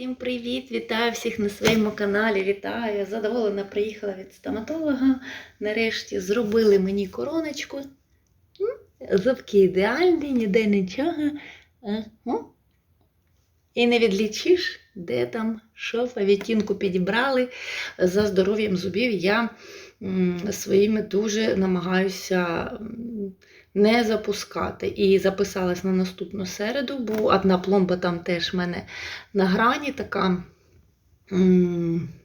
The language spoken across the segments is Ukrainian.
Всім привіт! Вітаю всіх на своєму каналі. Вітаю! Задоволена приїхала від стоматолога. Нарешті зробили мені короночку. Зубки ідеальні, ніде нічого. Е. І не відлічиш, де там що, відтінку підібрали. За здоров'ям зубів я своїми дуже намагаюся не запускати. І записалась на наступну середу, бо одна пломба там теж в мене на грані така.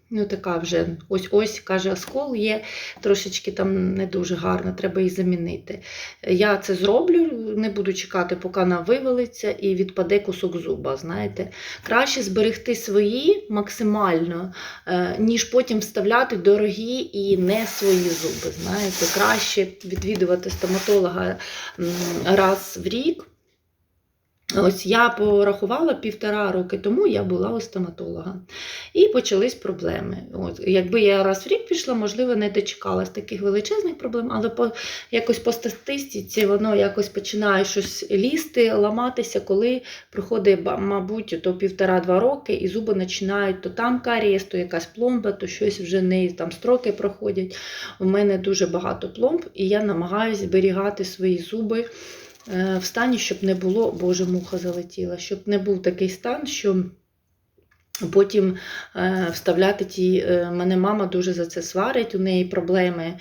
Ну, така вже ось-ось, каже, оскол є, трошечки там не дуже гарно, треба її замінити. Я це зроблю, не буду чекати, поки вона вивалиться і відпаде кусок зуба. знаєте. Краще зберегти свої максимально, е, ніж потім вставляти дорогі і не свої зуби. знаєте. Краще відвідувати стоматолога раз в рік. Ось я порахувала півтора роки тому, я була у стоматолога. І почались проблеми. От, якби я раз в рік пішла, можливо, не дочекалась таких величезних проблем, але по, якось по статистиці воно якось починає щось лізти, ламатися, коли проходить, мабуть, то півтора-два роки, і зуби починають то там карієс, то якась пломба, то щось вже не там строки проходять. У мене дуже багато пломб, і я намагаюся зберігати свої зуби в стані, щоб не було, боже, муха залетіла, щоб не був такий стан, що потім е, вставляти ті. е, Мене мама дуже за це сварить, у неї проблеми.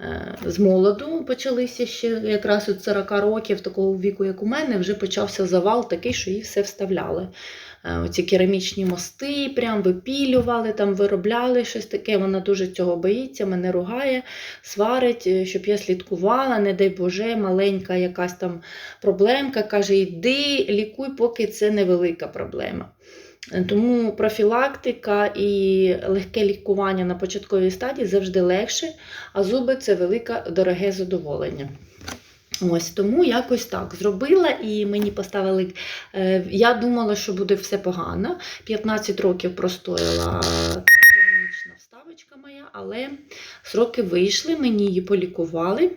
Е, З молоду почалися ще якраз від 40 років, такого віку, як у мене, вже почався завал такий, що їй все вставляли. Е, Оці керамічні мости, прям випілювали, там виробляли щось таке. Вона дуже цього боїться, мене ругає, сварить, е, щоб я слідкувала, не дай Боже, маленька якась там проблемка. Каже, йди, лікуй, поки це невелика проблема. Тому профілактика і легке лікування на початковій стадії завжди легше, а зуби це велике дороге задоволення. Ось тому якось так зробила, і мені поставили. е, Я думала, що буде все погано. 15 років простояла керамічна вставочка моя, але сроки вийшли, мені її полікували.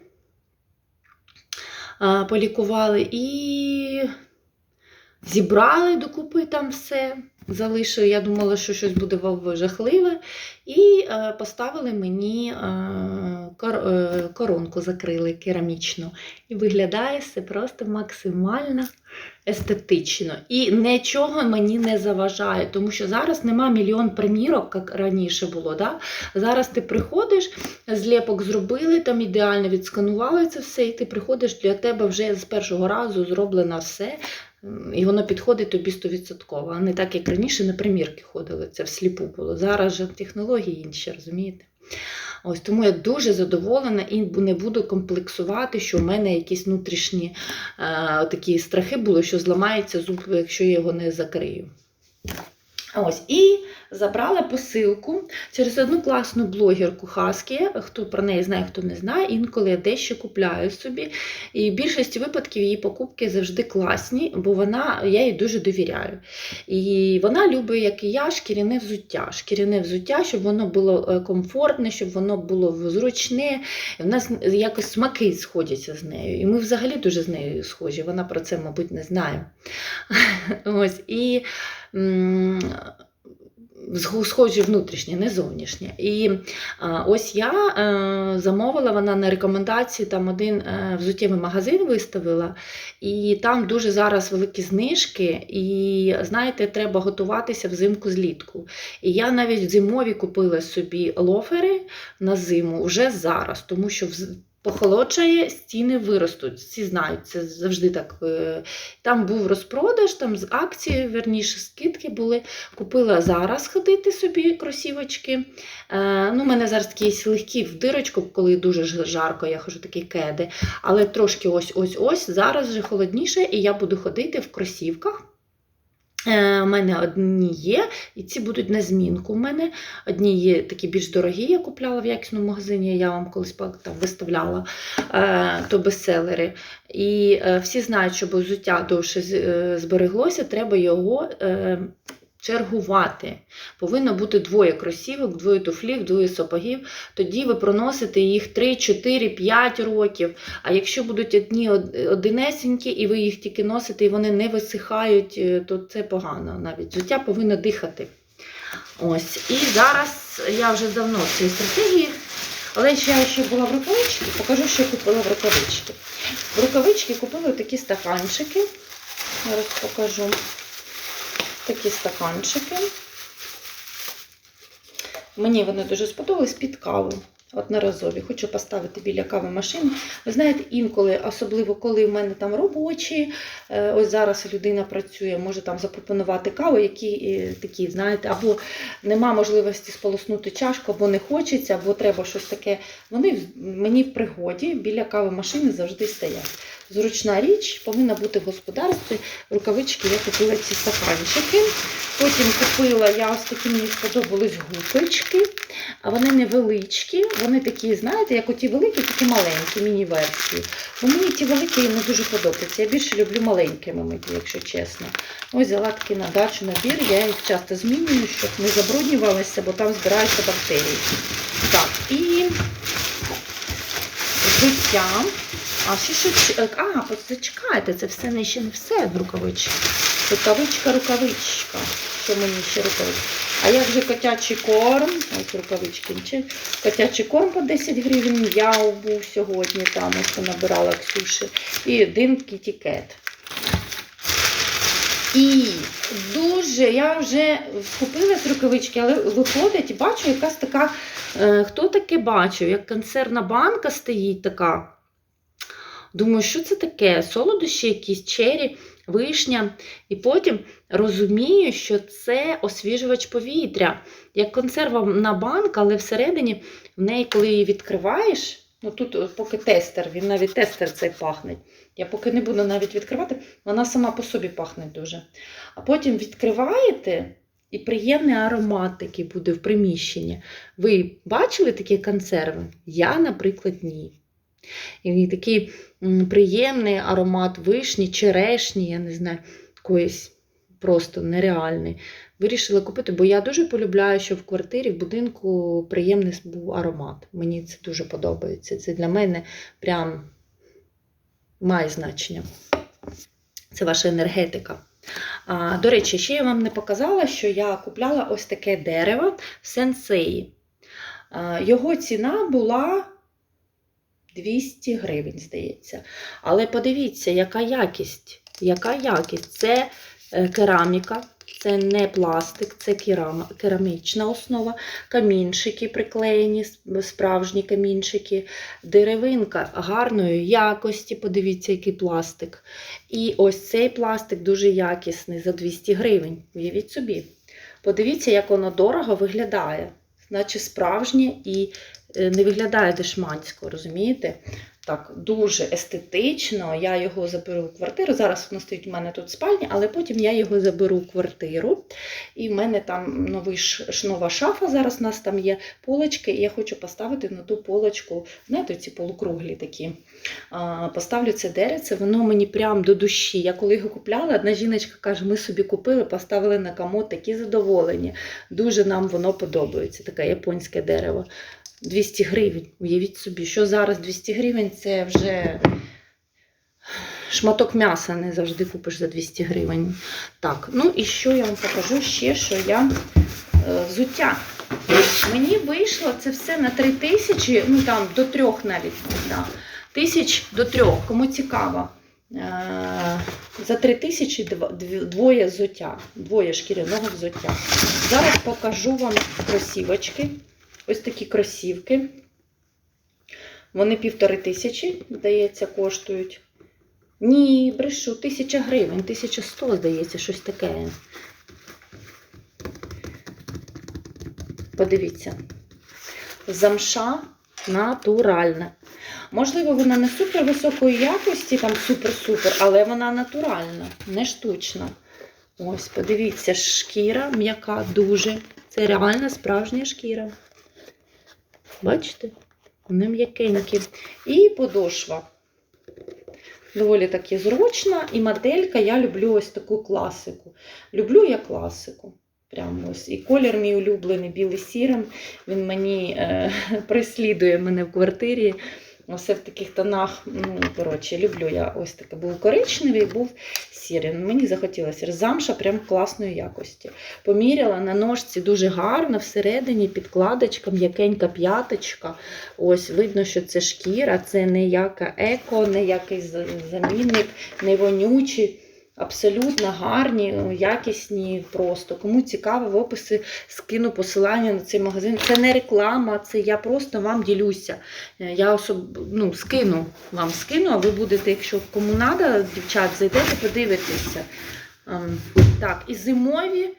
Полікували і зібрали докупи там все. Залишили, я думала, що щось буде жахливе. І е, поставили мені е, е, коронку, закрили керамічну. І виглядає все просто максимально естетично. І нічого мені не заважає, тому що зараз нема мільйон примірок, як раніше було. Да? Зараз ти приходиш, зліпок зробили, там ідеально відсканували це все, і ти приходиш, для тебе вже з першого разу зроблено все. І воно підходить тобі 100%. А не так, як раніше на примірки ходили, це всліпу було. Зараз же технології інші, розумієте? Ось тому я дуже задоволена і не буду комплексувати, що в мене якісь внутрішні е, такі страхи були, що зламається зуб, якщо я його не закрию. Ось, і забрала посилку через одну класну блогерку Хаскі. Хто про неї знає, хто не знає, інколи я дещо купляю собі. І в більшості випадків її покупки завжди класні, бо вона, я їй дуже довіряю. І вона любить, як і я, шкіряне взуття. Шкіряне взуття, щоб воно було е, комфортне, щоб воно було зручне. В нас якось смаки сходяться з нею. І ми взагалі дуже з нею схожі. Вона про це, мабуть, не знає. Ось, і схожі внутрішнє, не зовнішнє. І ось я е, замовила, вона на рекомендації там один е, взуттєвий магазин виставила, і там дуже зараз великі знижки. І знаєте, треба готуватися взимку злітку. І я навіть зимові купила собі лофери на зиму вже зараз, тому що Похолоджає, стіни виростуть. Всі знають, це завжди так. е, Там був розпродаж, там з акції, верніше, скидки були. Купила зараз ходити собі кросівочки. Е, ну, у мене зараз такі легкі в дирочку, коли дуже жарко, я хожу такі кеди. Але трошки ось-ось-ось. Зараз вже холодніше, і я буду ходити в кросівках. Е, У мене одні є, і ці будуть на змінку. У мене одні є такі більш дорогі, я купляла в якісному магазині, я вам колись там виставляла е, то бестселери. І е, всі знають, щоб взуття довше е, збереглося, треба його е, чергувати. Повинно бути двоє кросівок, двоє туфлів, двоє сапогів. Тоді ви проносите їх 3, 4, 5 років. А якщо будуть одні одинесенькі, і ви їх тільки носите, і вони не висихають, е, то це погано. Навіть взуття повинно дихати. Ось. І зараз я вже давно в цій стратегії. Але ще я ще була в рукавичці, покажу, що я купила в рукавички. В рукавички купила такі стаканчики. Зараз покажу. Такі стаканчики. Мені вони дуже сподобались під каву. Одноразові. Хочу поставити біля кави машину. Ви знаєте, інколи, особливо коли в мене там робочі, е, ось зараз людина працює, може там запропонувати каву, які е, такі, знаєте, або нема можливості сполоснути чашку, або не хочеться, або треба щось таке. Вони мені в пригоді біля кави машини завжди стоять. Зручна річ повинна бути в господарстві. Рукавички я купила ці стаканчики. Потім купила я ось такі мені сподобались губочки. А вони невеличкі, вони такі, знаєте, як оті великі, такі маленькі, міні-версії. Бо мені ті великі не дуже подобаються. Я більше люблю маленькими мити, якщо чесно. Ось взяла такий на дачу набір, я їх часто змінюю, щоб не забруднювалися, бо там збираються бактерії. Так, і взуття. А ще що? ч- А, почекайте, це все не ще не все в рукавичці. Рукавичка, рукавичка. Що мені ще рукавичка? А як же котячий корм? Ось рукавички. Котячий корм по 10 гривень. Я був сьогодні там, ось набирала Ксюші. І один кітікет. І дуже я вже купила з рукавички, але виходить, бачу, якась така. Е, хто таке бачив? Як консервна банка стоїть така. Думаю, що це таке? Солодощі якісь чері, вишня. І потім розумію, що це освіжувач повітря. Як консервна банка, але всередині в неї, коли її відкриваєш, ну тут поки тестер, він навіть тестер цей пахне. Я поки не буду навіть відкривати, вона сама по собі пахне дуже. А потім відкриваєте. І приємний аромат такий буде в приміщенні. Ви бачили такі консерви? Я, наприклад, ні. І такий приємний аромат вишні, черешні, я не знаю, якоїсь просто нереальний. Вирішила купити, бо я дуже полюбляю, що в квартирі, в будинку приємний був аромат. Мені це дуже подобається. Це для мене прям має значення. Це ваша енергетика. А, до речі, ще я вам не показала, що я купляла ось таке дерево в сенсеї. Його ціна була 200 гривень, здається. Але подивіться, яка якість. Яка якість? Це е, кераміка, це не пластик, це керамічна основа, камінчики приклеєні, справжні камінчики, деревинка гарної якості. Подивіться, який пластик. І ось цей пластик дуже якісний за 200 гривень. Уявіть собі. Подивіться, як воно дорого виглядає. Наче справжнє і не виглядає дешмансько, розумієте? Так, дуже естетично. Я його заберу в квартиру. Зараз воно стоїть у мене тут в спальні, але потім я його заберу в квартиру. І в мене там новий нова шафа. Зараз у нас там є полочки, і я хочу поставити на ту полочку, знаєте, ці полукруглі такі. А, Поставлю це деревце, воно мені прям до душі. Я коли його купляла, одна жіночка каже: ми собі купили, поставили на комод, такі задоволені. Дуже нам воно подобається. Таке японське дерево. 200 гривень. Уявіть собі, що зараз 200 гривень це вже шматок м'яса не завжди купиш за 200 гривень. Так, ну і що я вам покажу ще, що я е, взуття. Мені вийшло це все на 3 тисячі, ну там до трьох навіть. Да. Тисяч до трьох, кому цікаво. Е, За 3 тисячі дв- дв- двоє взуття, двоє шкіряного взуття. Зараз покажу вам кросівочки. Ось такі кросівки. Вони півтори тисячі, здається, коштують. Ні, брешу, тисяча гривень, 1100, здається, щось таке. Подивіться. Замша натуральна. Можливо, вона не супер високої якості, там супер-супер, але вона натуральна, не штучна. Ось, подивіться, шкіра м'яка дуже. Це реальна справжня шкіра. Бачите? Вони м'якенькі. І подошва. Доволі таки зручна. І моделька, я люблю ось таку класику. Люблю я класику. Прямо ось і колір мій улюблений, білий сірим. Він мені е, преслідує мене в квартирі. Все в таких тонах. Ну, коротше, люблю я ось таке. Був коричневий, був сірий. Ну, Мені захотілося замша прям класної якості. Поміряла на ножці дуже гарно, всередині підкладочка, м'якенька п'яточка. Ось видно, що це шкіра, це не яка еко, не якийсь замінник, не вонючий. Абсолютно гарні, ну, якісні просто. Кому цікаво, в описі скину посилання на цей магазин. Це не реклама, це я просто вам ділюся. Е, Я особ... ну, скину вам скину, а ви будете, якщо кому треба, дівчат, зайдете, подивитеся. Ем, Так, і зимові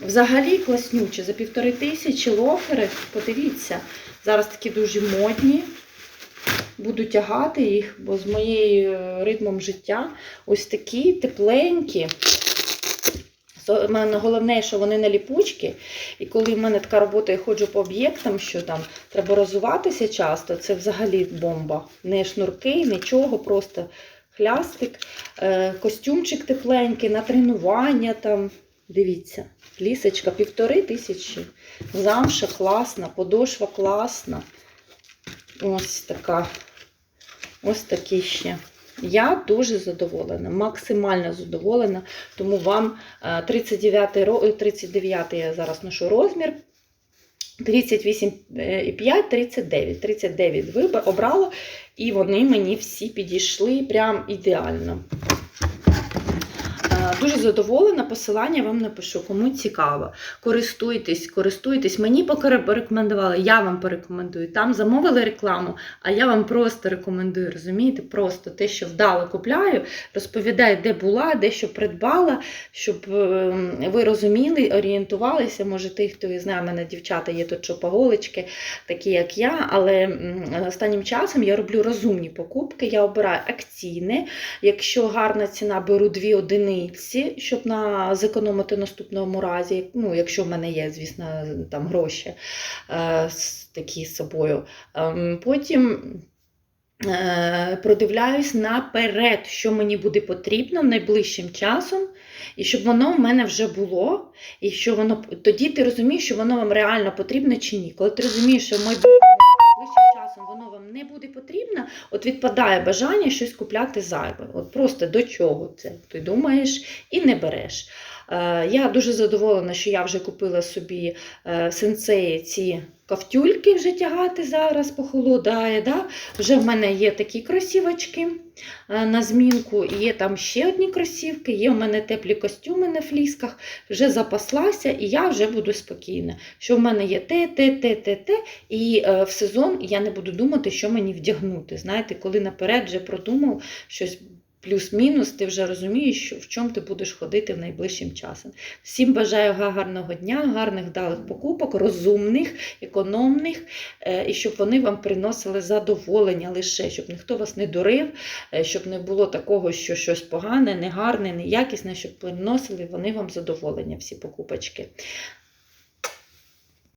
взагалі класнючі. За півтори тисячі лофери, подивіться, зараз такі дуже модні. Буду тягати їх, бо з моєю ритмом життя ось такі тепленькі. Со- мене Головне, що вони не ліпучки. І коли в мене така робота, я ходжу по об'єктам, що там треба розуватися часто, це взагалі бомба. Не шнурки, нічого, просто хлястик, е, костюмчик тепленький, на тренування там. Дивіться, лісочка півтори тисячі. Замша класна, подошва класна. Ось така. Ось такі ще. Я дуже задоволена, максимально задоволена, тому вам е, 39, ро- е, 39 я зараз ношу розмір. 38,5, 39. 39 вибор, обрала, і вони мені всі підійшли прям ідеально. Дуже задоволена, посилання вам напишу, кому цікаво. Користуйтесь, користуйтесь. Мені порекомендували, я вам порекомендую. Там замовили рекламу, а я вам просто рекомендую, розумієте? Просто те, що вдало купляю, розповідаю, де була, де що придбала, щоб е, ви розуміли, орієнтувалися. Може, тих, хто знає, мене дівчата є тут шопоголички, такі як я. Але останнім часом я роблю розумні покупки. Я обираю акційне. Якщо гарна ціна, беру дві одиниці, щоб на зекономити наступному разі. Ну, якщо в мене є, звісно, там гроші е, такі з собою. Ем, Потім е, продивляюсь наперед, що мені буде потрібно найближчим часом, і щоб воно в мене вже було, і що воно тоді ти розумієш, що воно вам реально потрібно чи ні. Коли ти розумієш, що в от відпадає бажання щось купляти зайве. От просто до чого це? Ти думаєш і не береш. Е, Я дуже задоволена, що я вже купила собі е, сенсеї ці ковтюльки вже тягати зараз, похолодає. Да? Вже в мене є такі кросівочки е, на змінку, є там ще одні кросівки, є у мене теплі костюми на флісках, вже запаслася, і я вже буду спокійна. Що в мене є те, те, те, те, те, і в сезон я не буду думати, що мені вдягнути. Знаєте, коли наперед вже продумав щось. Плюс-мінус, ти вже розумієш, що в чому ти будеш ходити в найближчим часом. Всім бажаю гарного дня, гарних вдалих покупок, розумних, економних, е, і щоб вони вам приносили задоволення лише, щоб ніхто вас не дурив, е, щоб не було такого, що щось погане, негарне, неякісне, щоб приносили вони вам задоволення, всі покупочки.